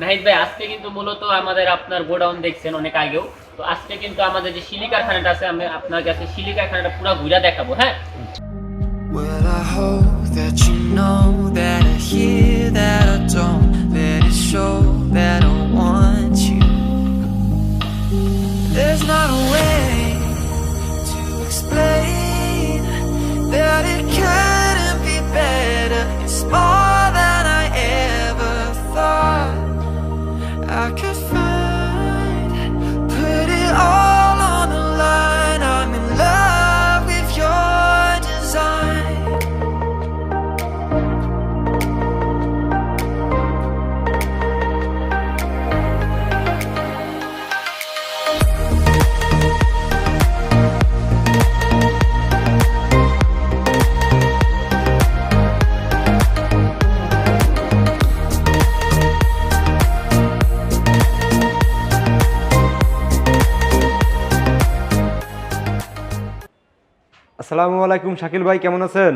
নাহিদ ভাই আজকে কিন্তু মূলত আমাদের আপনার গোডাউন দেখছেন অনেক আগেও তো আজকে কিন্তু আমাদের যে শিলি কারখানাটা আছে আমি আপনার কাছে শিলি কারখানাটা পুরো ঘুরে দেখাবো হ্যাঁ Well, I hope that you know that I hear that I don't let it show that I want you. There's not a way to explain that it couldn't be better. I could find. আসসালামু আলাইকুম শাকিল ভাই কেমন আছেন?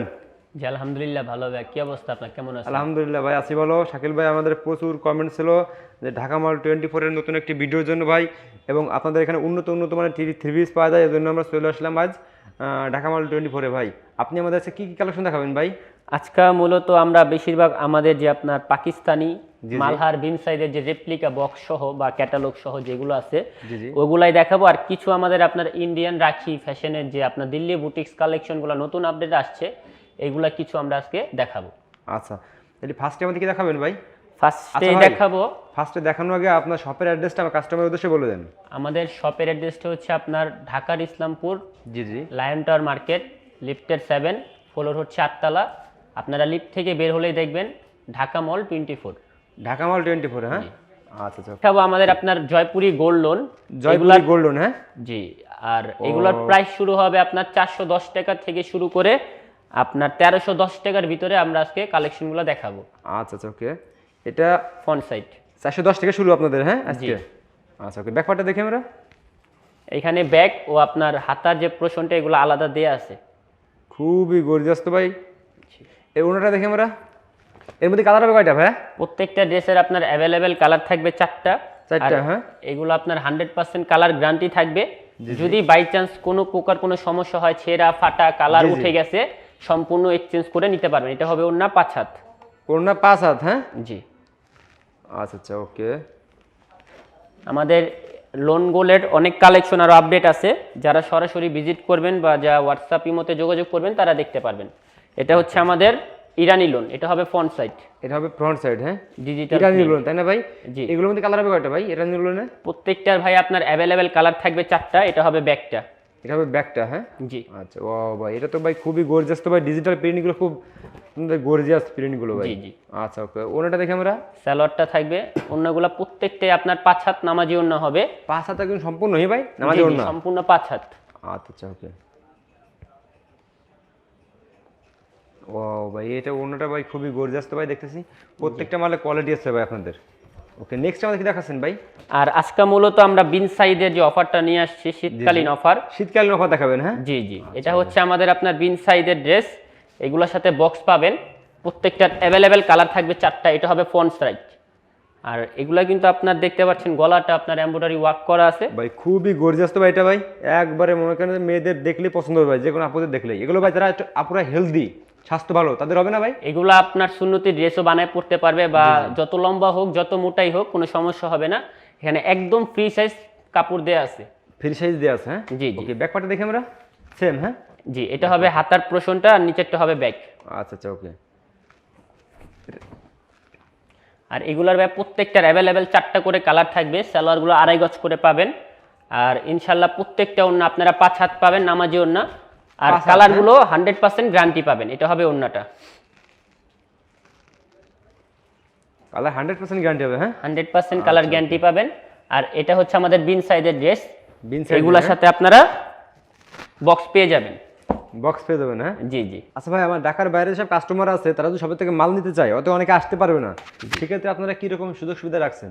জি আলহামদুলিল্লাহ ভালো ভাই। কি অবস্থা আপনার? কেমন আছে আলহামদুলিল্লাহ ভাই আছি বলো শাকিল ভাই আমাদের প্রচুর কমেন্ট ছিল যে ঢাকা মাল টোয়েন্টি ফোরের নতুন একটি ভিডিওর জন্য ভাই এবং আপনাদের এখানে উন্নত উন্নত মানের থ্রি থ্রি পিস পাওয়া যায় এই জন্য আমরা চলে আসলাম আজ ঢাকা মাল টোয়েন্টি ফোরে ভাই। আপনি আমাদের কাছে কী কী কালেকশন দেখাবেন ভাই? আজকে মূলত আমরা বেশিরভাগ আমাদের যে আপনার পাকিস্তানি। মালহার বিন সাইজের যে রেপ্লিকা বক্স সহ বা ক্যাটালগ সহ যেগুলো আছে। ওগুলাই দেখাবো। আর কিছু আমাদের আপনার ইন্ডিয়ান রাখি ফ্যাশনের যে আপনার দিল্লি বুটিক্স কালেকশনগুলো নতুন আপডেট আসছে এগুলা কিছু আমরা আজকে দেখাবো। আচ্ছা তাহলে ফার্স্টে আমাদের কি দেখাবেন ভাই? ফার্স্টে আচ্ছা দেখাবো। ফার্স্টে দেখানোর আগে আপনার শপের অ্যাড্রেসটা আমার কাস্টমারের উদ্দেশ্যে বলে দেন। আমাদের শপের অ্যাড্রেসটা হচ্ছে আপনার ঢাকার ইসলামপুর জি জি। লায়ন টাওয়ার মার্কেট লিফটের সেভেন ফ্লোর হচ্ছে আটতলা। আপনারা লিফট থেকে বের হলেই দেখবেন Dhaka mall twenty four Dhaka mall twenty four হ্যাঁ আচ্ছা আচ্ছা। আমাদের আপনার Jaipuri gold lawn. Jaipuri gold lawn হ্যাঁ? জি আর এগুলোর প্রাইস শুরু হবে আপনার চারশো দশ টাকা থেকে শুরু করে আপনার তেরোশো দশ টাকার ভিতরে আমরা আজকে কালেকশনগুলো দেখাবো। আচ্ছা আচ্ছা ওকে। এটা ফ্রন্ট সাইড চারশো দশ থেকে শুরু আপনাদের হ্যাঁ আজকে। আচ্ছা ওকে। ব্যাকপার্টটা দেখি আমরা। এখানে ব্যাগ ও আপনার হাতার যে প্রশ্নটা এগুলো আলাদা দেয়া আছে। খুবই গর্জিয়াস তো ভাই। এর ওনাটা দেখি আমরা। এর মধ্যে কালার হবে কয়টা ভাই? প্রত্যেকটা ড্রেসের আপনার অ্যাভেলেবেল কালার থাকবে চারটা। চারটা, হ্যাঁ। এগুলো আপনার হান্ড্রেড পার্সেন্ট কালার গ্যারান্টি থাকবে। যদি বাই চান্স কোনো প্রকার কোনো সমস্যা হয় ছেঁড়া ফাটা কালার। উঠে গেছে সম্পূর্ণ এক্সচেঞ্জ করে নিতে পারবেন। এটা হবে অন্য পাঁচ হাত। ওনা পাঁচ হাত হ্যাঁ? জি। আচ্ছা আচ্ছা ওকে। আমাদের লোন গোলের অনেক কালেকশন আরও আপডেট আছে। যারা সরাসরি ভিজিট করবেন বা যা হোয়াটসঅ্যাপ ইমোতে যোগাযোগ করবেন তারা দেখতে পারবেন। এটা হচ্ছে আমাদের ইরানি লোন এটা হবে ফ্রন্ট সাইড এটা হবে ফ্রন্ট সাইড হ্যাঁ? ডিজিটাল ইরানি লোন তাই না ভাই? জি। এগুলোর মধ্যে কালার হবে কয়টা ভাই ইরানি লোনে প্রত্যেকটার ভাই আপনার অ্যাভেলেবেল কালার থাকবে চারটা এটা হবে ব্যাগটা এটা হবে ব্যাকটা হ্যাঁ? জি। আচ্ছা ও ভাই এটা তো ভাই খুবই গর্জিয়াস তো ভাই ডিজিটাল প্রিন্টগুলো খুব গর্জিয়াস প্রিন্টগুলো ভাই। জি, জি। আচ্ছা ওকে ওনাটা দেখি আমরা? স্যালোয়ারটা থাকবে অন্যগুলা প্রত্যেকটাই আপনার পাঁচ হাত নামাজি অন্য হবে। পাঁচ হাত একদম সম্পূর্ণ ভাই নামাজি জি, সম্পূর্ণ পাঁচ হাত। আচ্ছা আচ্ছা ওকে ও ভাই এটা অন্যটা ভাই খুবই গর্জিয়াস তো ভাই দেখতেছি। প্রত্যেকটা মালে কোয়ালিটি আছে ভাই আপনাদের। ওকে নেক্সট আমাদের কি দেখাচ্ছেন ভাই? আর আজকে মূলত আমরা বিন সাইডের যে অফারটা নিয়ে আসছি শীতকালীন অফার শীতকালীন অফার দেখাবেন হ্যাঁ? জি জি। এটা হচ্ছে আমাদের আপনার বিন সাইজের ড্রেস এগুলোর সাথে বক্স পাবেন। প্রত্যেকটার অ্যাভেলেবেল কালার থাকবে চারটা। এটা হবে ফন্ট সাইজ আর এগুলা কিন্তু আপনার দেখতে পাচ্ছেন গলাটা আপনার এমব্রয়ডারি ওয়ার্ক করা আছে। ভাই খুবই গর্জিয়াস তো ভাই এটা ভাই। একবারে মনে করেন মেয়েদের দেখলেই পছন্দ হবে ভাই যে কোনো আপুদের দেখলেই। এগুলো ভাই যারা আপুরা হেলদি স্বাস্থ্য ভালো তাদের হবে না ভাই? এগুলো আপনার সুন্নতি ড্রেসও বানায় পড়তে পারবে বা যত লম্বা হোক যত মোটাই হোক কোনো সমস্যা হবে না। এখানে একদম ফ্রি সাইজ কাপড় দেওয়া আছে। ফ্রি সাইজ দেওয়া আছে হ্যাঁ? জি, জি। ওকে ব্যাক পার্টটা দেখি আমরা? সেম হ্যাঁ? জি এটা হবে হাতার প্রশনটা আর নিচেরটা হবে ব্যাগ আচ্ছা আচ্ছা ওকে আর এগুলার ভাই প্রত্যেকটার অ্যাভেলেবেল চারটা করে কালার থাকবে সালোয়ারগুলো আড়াই গজ করে পাবেন। আর ইনশাল্লাহ প্রত্যেকটা অন্য আপনারা পাঁচ হাত পাবেন নামাজি অন্য আর পাঁচ হাত, কালারগুলো হান্ড্রেড পার্সেন্ট গ্যারান্টি পাবেন এটা হবে অন্যটা। কালার হান্ড্রেড পার্সেন্ট গ্যারান্টি হবে হ্যাঁ? হান্ড্রেড পার্সেন্ট কালার গ্যারান্টি পাবেন আর এটা হচ্ছে আমাদের বিন সাইজের ড্রেস। বিন সাইজ এগুলোর সাথে আপনারা বক্স পেয়ে যাবেন। বক্স পেয়ে যাবেন হ্যাঁ? জি জি। আচ্ছা ভাই আমার ঢাকার বাইরে সব কাস্টমার আছে তারা যদি সবের থেকে মাল নিতে চায় অত অনেকে আসতে পারবে না। সেক্ষেত্রে আপনারা কীরকম সুযোগ সুবিধা রাখছেন?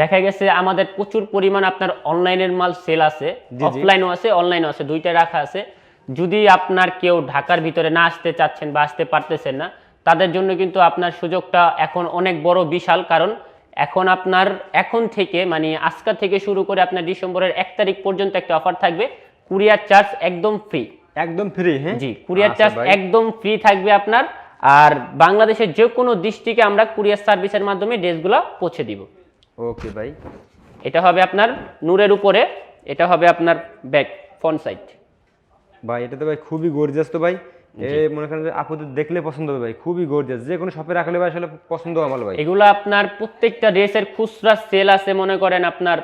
দেখা গেছে আমাদের প্রচুর পরিমাণ আপনার অনলাইনের মাল সেল আছে। অফলাইনও আছে অনলাইনও আছে দুইটা রাখা আছে। যদি আপনার কেউ ঢাকার ভিতরে না আসতে চাচ্ছেন বা আসতে পারতেছেন না তাদের জন্য কিন্তু আপনার সুযোগটা এখন অনেক বড় বিশাল। কারণ এখন আপনার এখন থেকে মানে আজকা থেকে শুরু করে আপনার ডিসেম্বরের এক তারিখ পর্যন্ত একটা অফার থাকবে। কুরিয়ার চার্জ একদম ফ্রি। একদম ফ্রি হ্যাঁ? জি কুরিয়ার আচ্ছা চার্জ একদম ফ্রি থাকবে আপনার। আর বাংলাদেশের যে কোনো ডিস্ট্রিক্টে আমরা কুরিয়ার সার্ভিসের মাধ্যমে ড্রেসগুলো পৌঁছে দিব। ওকে ভাই। এটা হবে আপনার নূরের উপরে এটা হবে আপনার ব্যাক ফ্রন্ট সাইড। ভাই এটা তো ভাই খুবই গর্জিয়াস তো ভাই। মনে করেন আপুদের দেখলে পছন্দ হবে ভাই খুবই গর্জিয়াস যে কোনো শপে রাখলে ভাই আসলে পছন্দ আমার ভাই। এগুলো আপনার প্রত্যেকটা ড্রেসের খুচরা সেল আছে মনে করেন আপনার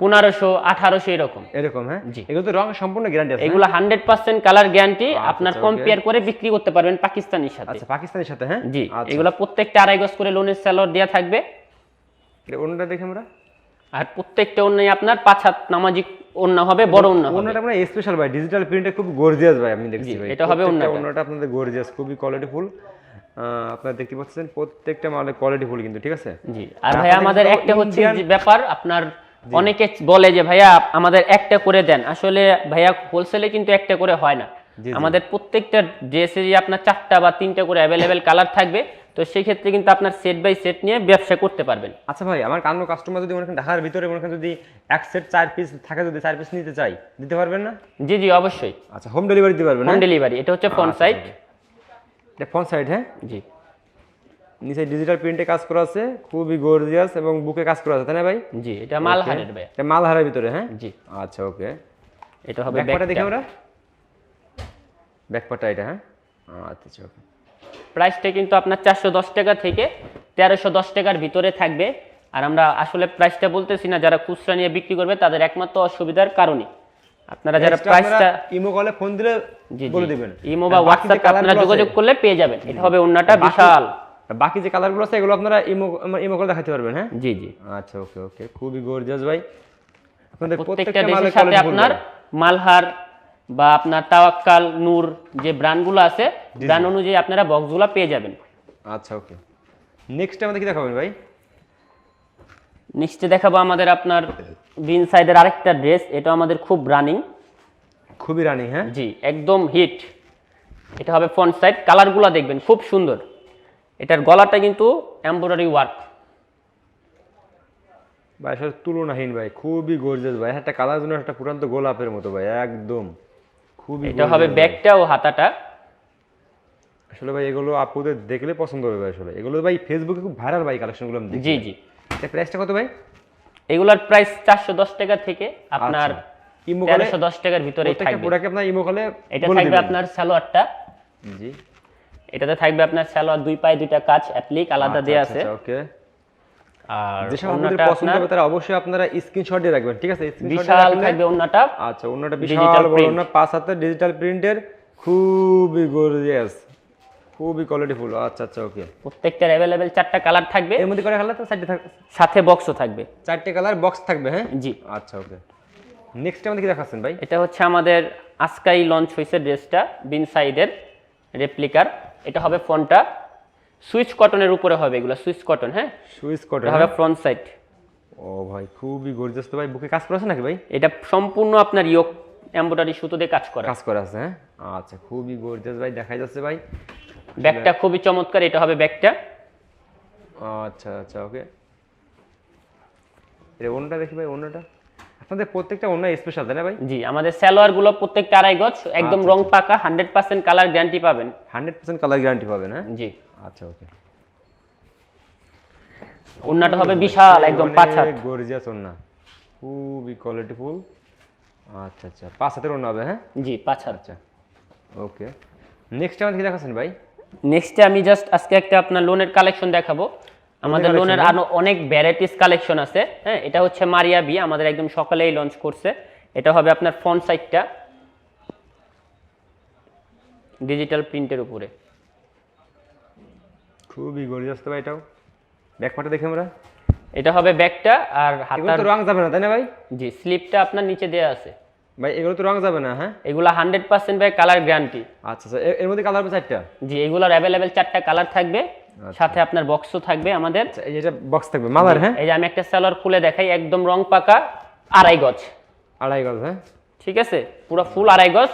পনেরোশো আঠারোশো এরকম। এরকম হ্যাঁ? জি। এগুলো তো রং সম্পূর্ণ গ্যারান্টি আছে এগুলো হান্ড্রেড পার্সেন্ট কালার গ্যারান্টি আপনার কম্পেয়ার করে বিক্রি করতে পারবেন পাকিস্তানির সাথে। আচ্ছা পাকিস্তানের সাথে হ্যাঁ? জি আচ্ছা। এগুলো প্রত্যেকটা আড়াই গজ করে লোনের স্যালোর দেওয়া থাকবে। অন্যটা দেখে আমরা। আর প্রত্যেকটা অন্যায় আপনার পাঁচ হাত নামাজি অন্য হবে বড় অন্য হবে। অন্যটা মানে স্পেশাল ভাই ডিজিটাল প্রিন্টে খুব গর্জিয়াস ভাই আমি দেখছি ভাই। এটা হবে অন্যটা। অন্যটা আপনাদের গর্জিয়াস খুবই কোয়ালিটিফুল আপনারা দেখতে পাচ্ছেন প্রত্যেকটা মালে কোয়ালিটিফুল কিন্তু ঠিক আছে? জি আর ভাইয়া আমাদের একটা হচ্ছে যে ব্যাপার আপনার অনেকে বলে যে ভাইয়া আমাদের একটা করে দেন। আসলে ভাইয়া হোলসেলে কিন্তু একটা করে হয় না। আমাদের প্রত্যেকটা ড্রেসে যে আপনার চারটা বা তিনটা করে অ্যাভেলেবেল কালার থাকবে তো সেই ক্ষেত্রে কিন্তু আপনার সেট বাই সেট নিয়ে ব্যবসা করতে পারবেন। আচ্ছা ভাই আমার কান্ন কাস্টমার যদি মনে ঢাকার ভিতরে মনে যদি এক সেট চার পিস থাকে যদি চার পিস নিতে চাই দিতে পারবেন না? জি জি অবশ্যই। আচ্ছা হোম ডেলিভারি দিতে পারবেন হোম না ডেলিভারি এটা হচ্ছে ফ্রন্ট আচ্ছা, সাইড এটা ফ্রন্ট সাইড হ্যাঁ? জি। নিচে ডিজিটাল প্রিন্টে কাজ করা আছে খুবই গর্জিয়াস এবং বুকে কাজ করা আছে তাই না ভাই? জি এটা মালহারের ভাই। এটা মালহারের ভিতরে হ্যাঁ? জি। আচ্ছা ওকে এটা হবে ব্যাকপাটা দেখি আমরা। ব্যাকপাটা এটা হ্যাঁ? আচ্ছা আচ্ছা ওকে প্রাইসটা কিন্তু আপনার চারশো দশ টাকা থেকে তেরোশো দশ টাকার ভিতরে থাকবে। আর আমরা আসলে প্রাইসটা বলতেছি না যারা খুচরা নিয়ে বিক্রি করবে তাদের একমাত্র অসুবিধার কারণে আপনারা যারা প্রাইসটা ইমো কলে ফোন দিলে বলে দিবেন। ইমো বা হোয়াটসঅ্যাপে আপনারা যোগাযোগ করলে পেয়ে যাবেন। এটা হবে অন্যটা বিশাল। বাকি যে কালারগুলো আছে এগুলো আপনারা ইমো ইমো কলে দেখাতে পারবেন হ্যাঁ? জি জি। আচ্ছা ওকে ওকে। খুবই গর্জিয়াস ভাই। আপনাদের প্রত্যেকটা মালে সাথে আপনার মালহার বা আপনার তাওয়াক্কাল নূর যে ব্র্যান্ডগুলো আছে ব্র্যান্ড অনুযায়ী আপনারা বক্সগুলো পেয়ে যাবেন। আচ্ছা ওকে। নেক্সট আমাদের কি দেখাবেন ভাই? নেক্সটে দেখাবো আমাদের আপনার বিন সাইডের আরেকটা ড্রেস এটা আমাদের খুব রানিং খুবই রানিং হ্যাঁ? জি একদম হিট এটা হবে ফ্রন্ট সাইড কালারগুলো দেখবেন খুব সুন্দর। এটার গলাটা কিন্তু এমব্রয়ডারি ওয়ার্ক ভাই আসলে তুলনাহীন ভাই খুবই গর্জিয়াস ভাই। একটা কালার জন্য একটা পুরান্ত গোলাপের মতো ভাই একদম। খুবই এটা হবে। ব্যাগটা ও হাতাটা। আসলে ভাই এগুলো আপুদের দেখলে পছন্দ হবে আসলে। এগুলো ভাই ফেসবুকে খুব ভাইরাল ভাই কালেকশনগুলো জি জি। এটা প্রাইসটা কত ভাই? এগুলার প্রাইস চারশো দশ টাকা থেকে আপনার আচ্ছা। তেরোশো দশ টাকার ভিতরেই থাকবে। প্রোডাক্ট আপনার ইমো কলে এটা থাকবে আপনার সালোয়ারটা। জি। এটাতে থাকবে আপনার সালোয়ার দুই পায়ে দুইটা কাজ অ্যাপ্লিক আলাদা দেওয়া আছে। ওকে। আর যেসব আপনাদের পছন্দ হবে তারা অবশ্যই আপনারা স্ক্রিনশট দিয়ে রাখবেন ঠিক আছে? বিশাল থাকবে আচ্ছা বিশাল বড়। পাঁচ হাতের ডিজিটাল প্রিন্টের খুবই গর্জিয়াস খুবই কোয়ালিটিফুল আচ্ছা আচ্ছা ওকে প্রত্যেকটার অ্যাভেলেবেল চারটা কালার থাকবে। এর মধ্যে করে কালার তো চারটে থাকবে সাথে বক্সও থাকবে। চারটে কালার বক্স থাকবে হ্যাঁ? জি। আচ্ছা ওকে নেক্সট আমাদের কি দেখাচ্ছেন ভাই? এটা হচ্ছে আমাদের আজকাই লঞ্চ হয়েছে ড্রেসটা বিন সাইডের রেপ্লিকার এটা হবে ফোনটা। সুইচ কটনের উপরে হবে এগুলো সুইচ কটন হ্যাঁ? সুইচ কটন হবে ফ্রন্ট সাইড ও ভাই খুবই গর্জিয়াস তো ভাই বুকে কাজ করা আছে নাকি ভাই? এটা সম্পূর্ণ আপনার ইয়োক এমব্রয়ডারি সুতো দিয়ে কাজ করা। কাজ করা আছে হ্যাঁ? আচ্ছা খুবই গর্জিয়াস ভাই দেখাই যাচ্ছে ভাই। ব্যাগটা খুবই চমৎকার এটা হবে ব্যাগটা। আচ্ছা আচ্ছা ওকে এটা অন্যটা দেখি ভাই অন্যটা আপনাদের প্রত্যেকটা অন্য স্পেশাল তাই না ভাই? জি আমাদের সালোয়ারগুলো প্রত্যেকটা আড়াই গজ একদম রং পাকা হান্ড্রেড পার্সেন্ট কালার গ্যারান্টি পাবেন। হান্ড্রেড পার্সেন্ট কালার গ্যারান্টি পাবেন হ্যাঁ? জি। আচ্ছা ওকে ওন্নাটা হবে বিশাল একদম পাঁচ হাত। গর্জিয়াস ওন্না খুবই কোয়ালিটিফুল আচ্ছা আচ্ছা পাঁচ হাতের ওন্না হবে হ্যাঁ? জি পাঁচ হাত। আচ্ছা ওকে নেক্সট আমাদের কি দেখাচ্ছেন ভাই? নেক্সটে আমি জাস্ট আজকে একটা আপনার লোনের কালেকশন দেখাবো। আমাদের লোনের হ্যাঁ? আরও অনেক ভ্যারাইটিস কালেকশন আছে। হ্যাঁ এটা হচ্ছে মারিয়া বি আমাদের একদম সকালেই লঞ্চ করছে। এটা হবে আপনার ফ্রন্ট সাইডটা ডিজিটাল প্রিন্টের উপরে। খুবই গর্জিয়াস তো ভাই এটাও। ব্যাকপাটা দেখি আমরা। এটা হবে ব্যাগটা আর হাতার তো রং যাবে না তাই না ভাই? জি স্লিপটা আপনার নিচে দেওয়া আছে। ভাই এগুলো তো রং যাবে না হ্যাঁ? এগুলো হান্ড্রেড পার্সেন্ট ভাই কালার গ্যারান্টি আচ্ছা আচ্ছা এর- এর মধ্যে কালার হবে চারটা? জি এগুলোর অ্যাভেলেবেল চারটা কালার থাকবে। সাথে আপনার বক্সও থাকবে আমাদের। আচ্ছা এই যেটা বক্স থাকবে মালার হ্যাঁ? এই যে আমি একটা সালোয়ার খুলে দেখাই একদম রং পাকা আড়াই গজ। আড়াই গজ হ্যাঁ? ঠিক আছে? পুরো ফুল আড়াই গজ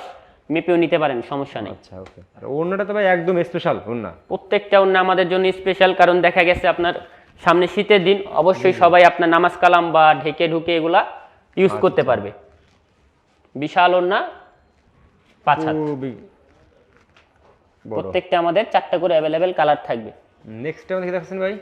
মেপেও নিতে পারেন সমস্যা নেই। আচ্ছা ওকে। আর অন্যটা তো ভাই একদম স্পেশাল ওন্না প্রত্যেকটা অন্য আমাদের জন্য স্পেশাল কারণ দেখা গেছে আপনার সামনে শীতের দিন অবশ্যই সবাই আপনার নামাজ কালাম বা ঢেকে ঢুকে এগুলা ইউজ করতে পারবে। বিশাল ওড়না পাঁচ হাত। প্রত্যেকটা আমাদের চারটা করে অ্যাভেলেবেল কালার থাকবে। নেক্সট দেখে দেখাচ্ছেন ভাই?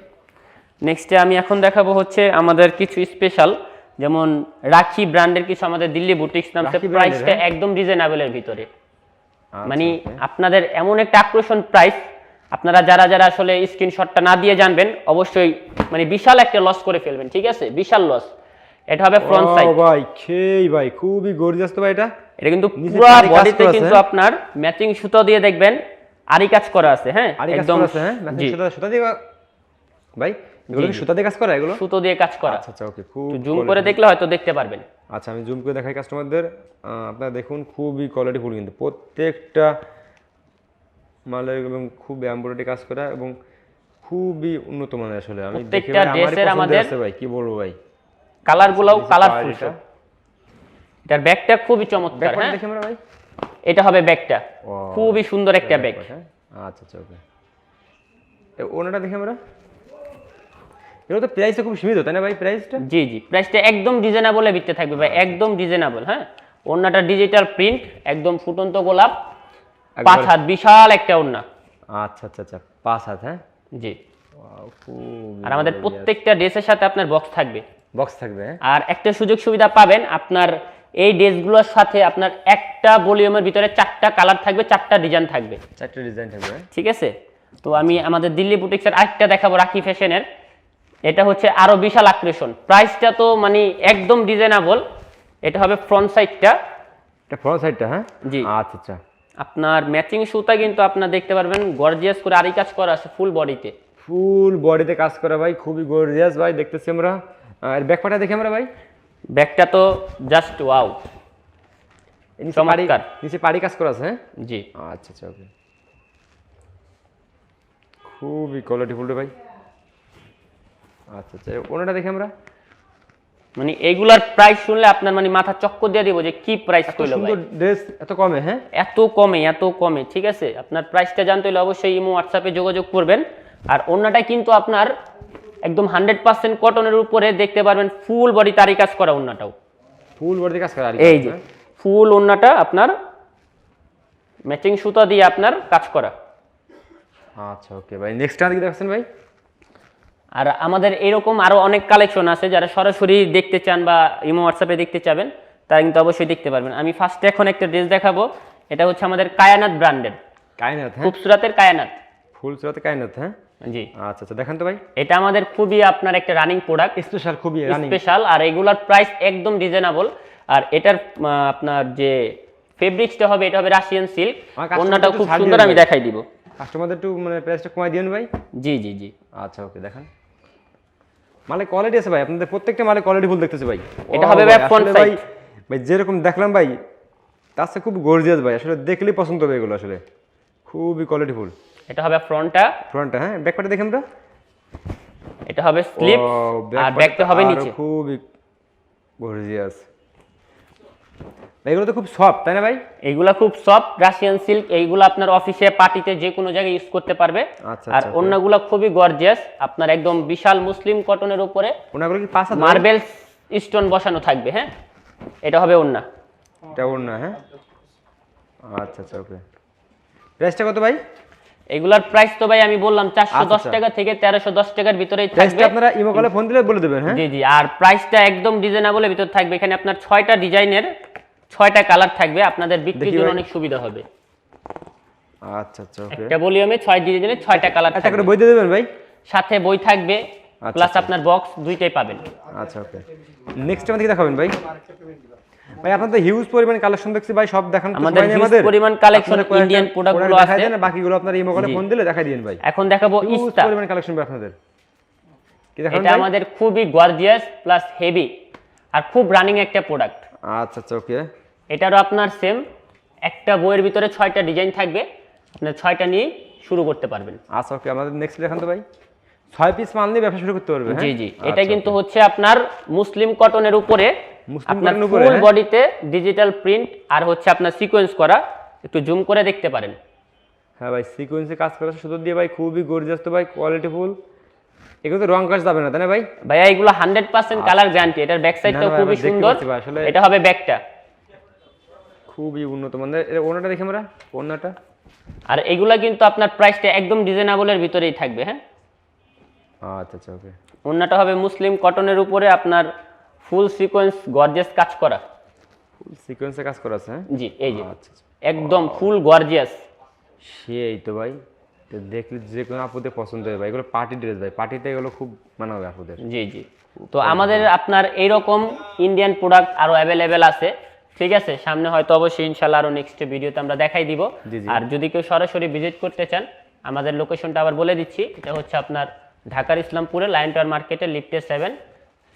নেক্সটে আমি এখন দেখাবো হচ্ছে আমাদের কিছু স্পেশাল যেমন রাখি ব্র্যান্ডের কিছু আমাদের দিল্লি বুটিক্স নামছে প্রাইসটা? একদম রিজনেবলের ভিতরে। আচ্ছা, মানে আপনাদের এমন একটা আকর্ষণ প্রাইস আপনারা যারা যারা আসলে স্ক্রিনশটটা না দিয়ে জানবেন অবশ্যই মানে বিশাল একটা লস করে ফেলবেন ঠিক আছে? বিশাল লস এটা হবে ফ্রন্ট সাইড ভাই খেই ভাই খুবই গর্জিয়াস তো ভাই এটা। এটা কিন্তু পুরো বডিতে কিন্তু হ্যাঁ? আপনার ম্যাচিং সুতো দিয়ে দেখবেন আরি কাজ করা আছে হ্যাঁ? একদম হ্যাঁ? দিয়ে ভাই এগুলো সুতা দিয়ে কাজ করা এগুলো? সুতো দিয়ে কাজ করা। আচ্ছা আচ্ছা ওকে খুব জুম করে দেখলে হয়তো দেখতে পারবেন। আচ্ছা আমি জুম করে দেখাই কাস্টমারদের আপনারা দেখুন খুবই কোয়ালিটিফুল কিন্তু। প্রত্যেকটা মালের এবং খুব এমব্রয়ডারি কাজ করা এবং খুবই উন্নত মানের আসলে। আমি প্রত্যেকটা ড্রেসের আমাদের- ভাই কি বলব ভাই? কালারগুলোও কালারফুল। এটার ব্যাগটা খুবই চমৎকার হ্যাঁ? দেখি আমরা ভাই। এটা হবে ব্যাগটা। খুবই সুন্দর একটা ব্যাগ? আচ্ছা আচ্ছা ওকে ওনাটা দেখি আমরা? এগুলো তো প্রাইসটা খুব সীমিত তাই না ভাই প্রাইসটা জি জি প্রাইসটা একদম রিজনেবলে বিকতে থাকবে ভাই একদম রিজনেবল হ্যাঁ? ওড়নাটা ডিজিটাল প্রিন্ট একদম ফুটন্ত গোলাপ পাঁচ হাত বিশাল একটা ওড়না। আচ্ছা আচ্ছা আচ্ছা পাঁচ হাত হ্যাঁ? জি। আর আমাদের প্রত্যেকটা ড্রেসের সাথে আপনার বক্স থাকবে। বক্স থাকবে হ্যাঁ? আর একটা সুযোগ সুবিধা পাবেন আপনার এই ড্রেসগুলোর সাথে আপনার একটা ভলিউমের ভিতরে চারটা কালার থাকবে চারটা ডিজাইন থাকবে। চারটে ডিজাইন থাকবে হ্যাঁ? ঠিক আছে? তো আমি আমাদের দিল্লি বুটিক্সের আরেকটা দেখাবো রাখি ফ্যাশনের। এটা হচ্ছে আরও বিশাল আকর্ষণ। প্রাইসটা তো মানে একদম রিজনেবল এটা হবে ফ্রন্ট সাইডটা এটা ফ্রন্ট সাইডটা হ্যাঁ? জি। আচ্ছা আচ্ছা। আপনার ম্যাচিং সুতা কিন্তু আপনার দেখতে পারবেন গর্জিয়াস করে আরি কাজ করা আছে ফুল বডিতে ফুল বডিতে কাজ করা ভাই খুবই গর্জিয়াস ভাই দেখতেছি আমরা। আর ব্যাকপাটা দেখি আমরা ভাই। ব্যাগটা তো জাস্ট ওয়াও চমৎকার। নিচে পাড়ি কাজ করা আছে হ্যাঁ? জি। আচ্ছা আচ্ছা ওকে খুবই কোয়ালিটিফুল রে ভাই। আচ্ছা আচ্ছা ওনাটা দেখি আমরা। মানে এইগুলার প্রাইস শুনলে আপনার মানে মাথা চক্কর দিয়ে দিব যে কি প্রাইস কইলো ভাই। ড্রেস এত কমে হ্যাঁ? এত কমে এত কমে ঠিক আছে? আপনার প্রাইসটা জানতে হলে অবশ্যই ইমো হোয়াটসঅ্যাপে যোগাযোগ করবেন। আর অন্যটা কিন্তু আপনার একদম হান্ড্রেড পার্সেন্ট কটনের উপরে দেখতে পারবেন ফুল বডি তারি কাজ করা অন্যটাও ফুল বডি কাজ করা এই যে ফুল ওন্নাটা আপনার ম্যাচিং সুতা দিয়ে আপনার কাজ করা। আচ্ছা ওকে ভাই নেক্সট টাইম দেখি দেখছেন ভাই। আর আমাদের এরকম আরও অনেক কালেকশন আছে যারা সরাসরি দেখতে চান বা ইমো হোয়াটসঅ্যাপে দেখতে চাবেন তারা কিন্তু অবশ্যই দেখতে পারবেন। আমি ফার্স্টে এখন একটা ড্রেস দেখাবো এটা হচ্ছে আমাদের কায়ানাত ব্র্যান্ডের কায়নাথ হ্যাঁ? খুবসুরাতের কায়ানাত ফুল সুরাতে কায়নাথ হ্যাঁ? জি। আচ্ছা আচ্ছা দেখেন তো ভাই। এটা আমাদের খুবই আপনার একটা রানিং প্রোডাক্ট স্পেশাল খুবই রানিং স্পেশাল আর এগুলার প্রাইস একদম রিজনেবল আর এটার আপনার যে ফেব্রিক্সটা হবে এটা হবে রাশিয়ান সিল্ক খুব সুন্দর আমি দেখাই দিব। কাস্টমারদের একটু মানে প্রাইসটা কমাই দিন ভাই। জি জি জি। আচ্ছা ওকে দেখেন। মালে কোয়ালিটি আছে ভাই। আপনাদের প্রত্যেকটা মালে কোয়ালিটি ফুল দেখতেছে ভাই। এটা হবে ভাই, ভাই ভাই ভাই যেরকম দেখলাম ভাই তার খুব গর্জিয়াস ভাই। আসলে দেখলেই পছন্দ হবে এগুলো আসলে। খুবই কোয়ালিটি ফুল। এটা হবে ফ্রন্টটা। ফ্রন্টটা হ্যাঁ ব্যাকপাটা দেখেন আমরা এটা হবে স্লিপ আর ব্যাকটা হবে নিচে। খুবই গর্জিয়াস এগুলো তো খুব সফট তাই না ভাই? এইগুলা খুব সফট রাশিয়ান সিল্ক এইগুলো আপনার অফিসে পার্টিতে যে কোনো জায়গায় ইউজ করতে পারবে। আচ্ছা, আর আচ্ছা, অন্যগুলো খুবই গর্জিয়াস আপনার একদম বিশাল মুসলিম কটনের উপরে। ওনাগুলো কি পাঁচ মার্বেল স্টোন বসানো থাকবে হ্যাঁ? এটা হবে অন্য এটা ওর না হ্যাঁ? আচ্ছা আচ্ছা ওকে প্রাইসটা কত ভাই? এগুলার প্রাইস তো ভাই আমি বললাম চারশো দশ আচ্ছা। টাকা থেকে তেরোশো দশ টাকার ভিতরেই থাকবে। আপনারা ইমো কলে ফোন দিলে বলে দেবেন হ্যাঁ? জি জি আর প্রাইসটা একদম ডিজাইনেবলের ভিতর থাকবে। এখানে আপনার ছয়টা ডিজাইনের ছয়টা কালার থাকবে। আপনাদের বিক্রির জন্য অনেক সুবিধা হবে। আচ্ছা আচ্ছা ওকে। একটা ভলিউমে ছয় ডিজাইনের ছয়টা কালার একটা থাকবে। করে বই দিয়ে দেবেন ভাই? সাথে বই থাকবে আচ্ছা, প্লাস আচ্ছা। আপনার বক্স দুইটাই পাবেন। আচ্ছা ওকে। নেক্সট টাইম থেকে দেখাবেন ভাই। ভাই আপনার তো হিউজ পরিমাণ কালেকশন দেখছি ভাই সব দেখান আমাদের পরিমাণ product গুলো আছে। বাকিগুলো আপনার ইমো জি। ফোন দিলে দেখাই দিন ভাই। এখন দেখাবো ইস্তা পরিমাণ কালেকশন ভাই আপনাদের। এটা আমাদের খুবই গর্জিয়াস প্লাস হেভি আর খুব রানিং একটা প্রোডাক্ট আচ্ছা আচ্ছা ওকে এটারও আপনার সেম একটা বইয়ের ভিতরে ছয়টা ডিজাইন থাকবে। আপনার ছয়টা নিয়ে শুরু করতে পারবেন। আচ্ছা ওকে আমাদের নেক্সট দেখান তো ভাই। ছয় পিস মাল নিয়ে ব্যবসা শুরু করতে পারবে হ্যাঁ? জি। জি এটা আচ্ছা, কিন্তু হচ্ছে আপনার মুসলিম কটনের উপরে আপনার ফুল? বডিতে ডিজিটাল প্রিন্ট আর হচ্ছে আপনার সিকোয়েন্স করা একটু জুম করে দেখতে পারেন। হ্যাঁ ভাই সিকোয়েন্সে কাজ করা সুতো দিয়ে ভাই খুবই গর্জিয়াস তো ভাই কোয়ালিটি ফুল এগুলো তো রং কাজ যাবে না তাই না ভাই? ভাইয়া এগুলো হান্ড্রেড পার্সেন্ট কালার গ্যারান্টি এটার ব্যাক সাইডটাও খুবই সুন্দর। আসলে- এটা হবে ব্যাকটা খুবই উন্নত মানের এর ওনাটা দেখি আমরা ওনাটা। আর এগুলা কিন্তু আপনার প্রাইসটা একদম ডিজাইনেবলের ভিতরেই থাকবে হ্যাঁ? আচ্ছা আচ্ছা ওকে অন্যটা হবে মুসলিম কটনের উপরে আপনার ফুল সিকোয়েন্স গর্জিয়াস কাজ করা। ফুল সিকোয়েন্সে কাজ করা আছে হ্যাঁ? জি এই যে। আচ্ছা আচ্ছা। একদম ফুল গর্জিয়াস। সেই তো ভাই তো দেখলে যে কোনো আপুদের পছন্দ হয় ভাই। এগুলো পার্টি ড্রেস ভাই পার্টিতে এগুলো খুব মানাবে আপুদের। জি জি। তো আমাদের আপনার এইরকম ইন্ডিয়ান প্রোডাক্ট আরও অ্যাভেলেবেল আছে। ঠিক আছে? সামনে হয়তো অবশ্যই ইনশাল্লাহ আরও নেক্সট ভিডিওতে আমরা দেখাই দিব। আর যদি কেউ সরাসরি ভিজিট করতে চান আমাদের লোকেশনটা আবার বলে দিচ্ছি। এটা হচ্ছে আপনার ঢাকার ইসলামপুরে লাইন টাওয়ার মার্কেটে লিফটে সেভেন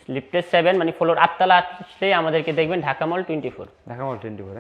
লিফটে সেভেন মানে ফ্লোর আটতলা আসলেই আমাদেরকে দেখবেন Dhaka mall twenty four Dhaka mall twenty four